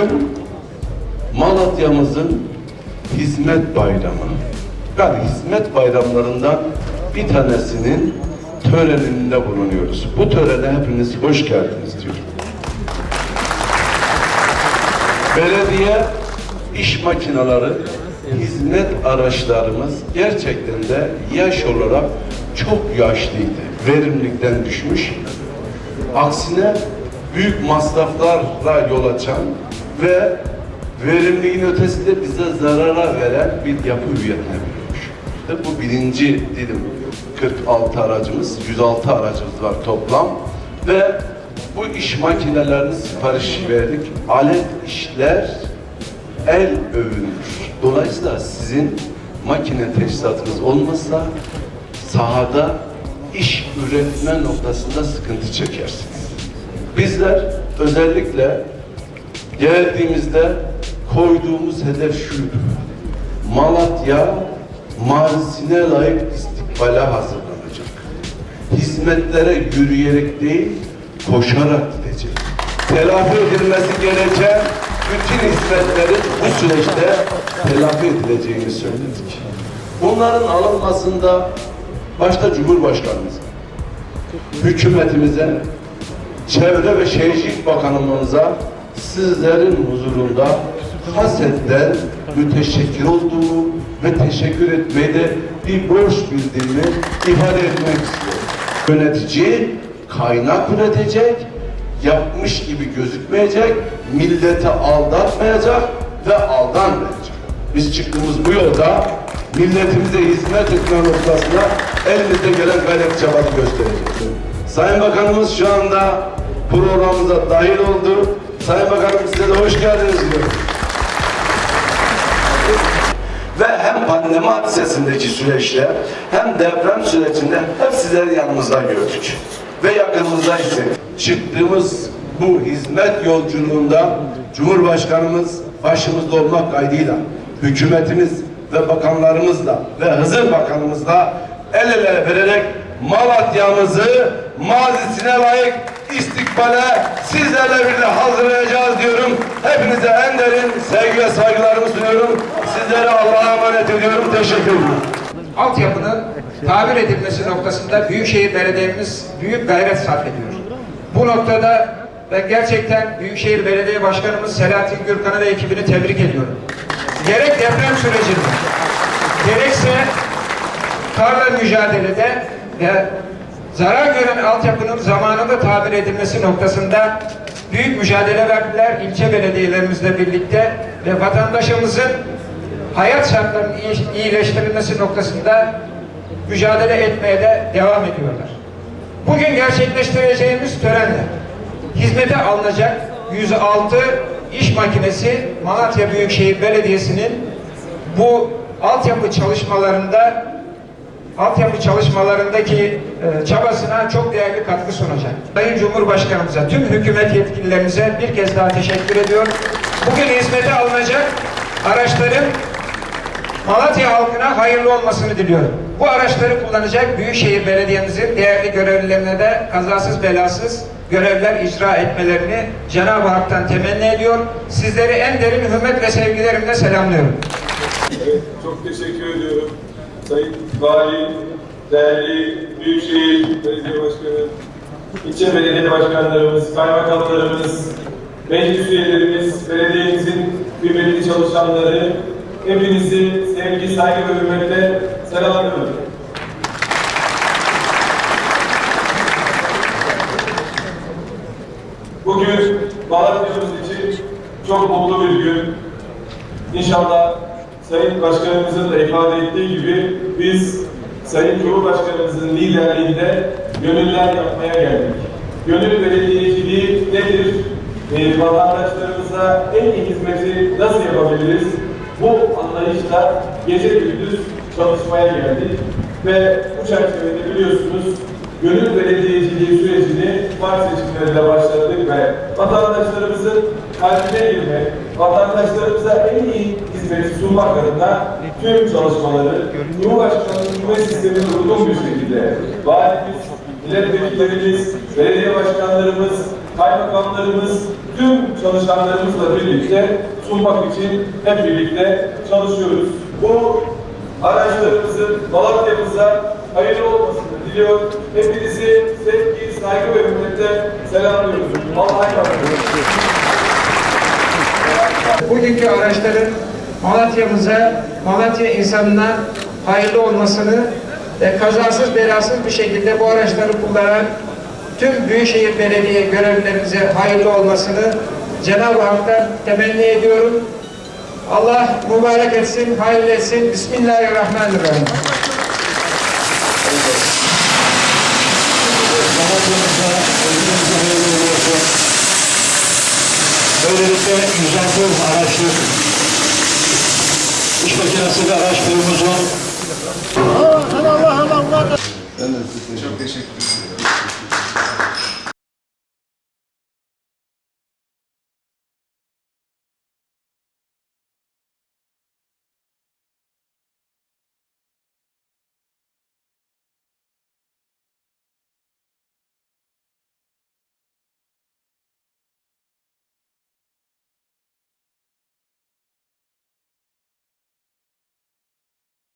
Bugün Malatya'mızın hizmet bayramı. Yani hizmet bayramlarından bir tanesinin töreninde bulunuyoruz. Bu törene hepiniz hoş geldiniz diyorum. Belediye iş makineleri, hizmet araçlarımız gerçekten de yaş olarak çok yaşlıydı. Verimlilikten düşmüş. Aksine büyük masraflarla yol açan ve verimliliğin ötesinde bize zarara veren bir yapı üretmebiliyormuş. İşte bu birinci dedim 46 aracımız, 106 aracımız var toplam ve bu iş makinelerini sipariş verdik. Alet işler el övünür. Dolayısıyla sizin makine teçhizatınız olmazsa sahada iş üretme noktasında sıkıntı çekersiniz. Bizler özellikle geldiğimizde koyduğumuz hedef şuydu. Malatya mazisine layık istikbale hazırlanacak. Hizmetlere yürüyerek değil, koşarak gidecek. Telafi edilmesi gereken bütün hizmetlerin bu süreçte telafi edileceğini söyledik. Bunların alınmasında başta Cumhurbaşkanımız, hükümetimize, Çevre ve Şehircilik Bakanlığımıza sizlerin huzurunda hasetten müteşekkir olduğumu ve teşekkür etmeyi de bir borç bildiğimi ifade etmek istiyorum. Yönetici kaynak üretecek, yapmış gibi gözükmeyecek, millete aldatmayacak ve aldanmayacak. Biz çıktığımız bu yolda milletimize hizmet etme noktasında elimizde gelen gayret çabası göstereceğiz. Sayın Bakanımız şu anda programımıza dahil oldu. Sayın Bakanım size de hoş geldiniz diyorum. Ve hem pandemi hadisesindeki süreçte hem deprem sürecinde hep sizleri yanımızda gördük. Ve yakınımızda hissettik. Çıktığımız bu hizmet yolculuğunda Cumhurbaşkanımız başımızda olmak kaydıyla hükümetimiz ve bakanlarımızla ve Hızır Bakanımızla el ele vererek Malatya'mızı mazisine layık istikbale sizlerle birlikte hazırlayacağız diyorum. Hepinize en derin sevgi ve saygılarımı sunuyorum. Sizlere Allah'a emanet ediyorum. Teşekkür ederim. altyapının tabir edilmesi noktasında Büyükşehir Belediye'miz büyük gayret sarf ediyor. Bu noktada ben gerçekten Büyükşehir Belediye Başkanımız Selahattin Gürkan'ı ve ekibini tebrik ediyorum. Gerek deprem sürecinde, gerekse karla mücadelede ve zarar gören altyapının zamanında tabir edilmesi noktasında büyük mücadele verdiler ilçe belediyelerimizle birlikte ve vatandaşımızın hayat şartlarının iyi- iyileştirilmesi noktasında mücadele etmeye de devam ediyorlar. Bugün gerçekleştireceğimiz törenle hizmete alınacak 106 iş makinesi Malatya Büyükşehir Belediyesi'nin bu altyapı çalışmalarında altyapı çalışmalarındaki e, çabasına çok değerli katkı sunacak. Sayın Cumhurbaşkanımıza, tüm hükümet yetkililerimize bir kez daha teşekkür ediyorum. Bugün hizmete alınacak araçların Malatya halkına hayırlı olmasını diliyorum. Bu araçları kullanacak Büyükşehir Belediye'mizin değerli görevlilerine de kazasız belasız görevler icra etmelerini Cenab-ı Hak'tan temenni ediyor. Sizleri en derin hürmet ve sevgilerimle selamlıyorum. Evet, çok teşekkür ediyorum. Sayın Vali, değerli Büyükşehir Belediye Başkanı, ilçe belediye başkanlarımız, kaymakamlarımız, meclis üyelerimiz, belediyemizin kıymetli çalışanları, hepinizi sevgi, saygı ve hürmetle selamlıyorum. Bugün Malatya'mız için çok mutlu bir gün. İnşallah Sayın Başkanımızın da ifade ettiği gibi biz Sayın Cumhurbaşkanımızın liderliğinde gönüller yapmaya geldik. Gönül belediyeciliği nedir? Ee, vatandaşlarımıza en iyi hizmeti nasıl yapabiliriz? Bu anlayışla gece gündüz çalışmaya geldik. Ve bu çerçevede biliyorsunuz gönül belediyeciliği sürecini Mart seçimlerinde başladık ve vatandaşlarımızın kalbine girmek, vatandaşlarımıza en iyi hizmeti sunmak adına tüm çalışmaları Cumhurbaşkanlığı hükümet sistemine uygun bir şekilde valimiz, milletvekillerimiz, belediye başkanlarımız, kaymakamlarımız, tüm çalışanlarımızla birlikte sunmak için hep birlikte çalışıyoruz. Bu araçlarımızın Malatya'mıza hayırlı olmasını diliyor. Hepinizi sevgi, saygı ve hürmetle selamlıyoruz. Allah'a emanet olun. Bugünkü araçların Malatya'mıza, Malatya insanına hayırlı olmasını ve kazasız belasız bir şekilde bu araçları kullanan tüm Büyükşehir Belediye görevlilerimize hayırlı olmasını Cenab-ı Hak'tan temenni ediyorum. Allah mübarek etsin, hayırlı etsin. Bismillahirrahmanirrahim. Böylelikle 106 araçlık iş makinesi ve araç grubumuzun Çok teşekkür ederim.